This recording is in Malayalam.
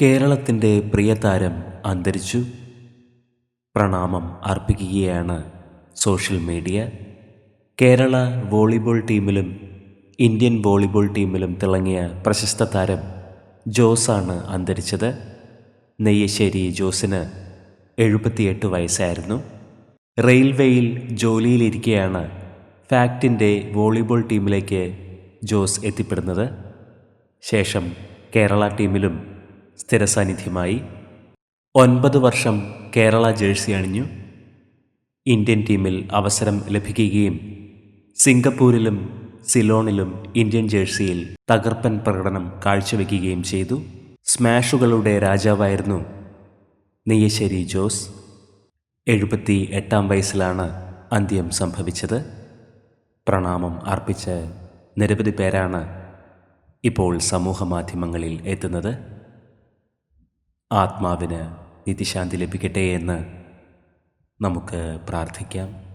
കേരളത്തിന്റെ പ്രിയതാരം അന്തരിച്ചു. പ്രണാമം അർപ്പിക്കുകയാണ് സോഷ്യൽ മീഡിയ. കേരള വോളിബോൾ ടീമിലും ഇന്ത്യൻ വോളിബോൾ ടീമിലും തിളങ്ങിയ പ്രശസ്ത താരം ജോസാണ് അന്തരിച്ചത്. നെയ്യശ്ശേരി ജോസിന് എഴുപത്തിയെട്ട് വയസ്സായിരുന്നു. റെയിൽവേയിൽ ജോലിയിലിരിക്കെയാണ് ഫാക്റ്റിന്റെ വോളിബോൾ ടീമിലേക്ക് ജോസ് എത്തിപ്പെടുന്നത്. ശേഷം കേരള ടീമിലും സ്ഥിരസാന്നിധ്യമായി ഒൻപത് വർഷം കേരള ജേഴ്സി അണിഞ്ഞു ഇന്ത്യൻ ടീമിൽ അവസരം ലഭിക്കുകയും സിംഗപ്പൂരിലും സിലോണിലും ഇന്ത്യൻ ജേഴ്സിയിൽ തകർപ്പൻ പ്രകടനം കാഴ്ചവെക്കുകയും ചെയ്തു. സ്മാഷുകളുടെ രാജാവായിരുന്നു നെയ്യശ്ശേരി ജോസ്. എഴുപത്തി എട്ടാം വയസ്സിലാണ് അന്ത്യം സംഭവിച്ചത്. പ്രണാമം അർപ്പിച്ച് നിരവധി പേരാണ് ഇപ്പോൾ സമൂഹമാധ്യമങ്ങളിൽ എത്തുന്നത്. ആത്മാവിന് നിതിശാന്തി ലഭിക്കട്ടെ എന്ന് നമുക്ക് പ്രാർത്ഥിക്കാം.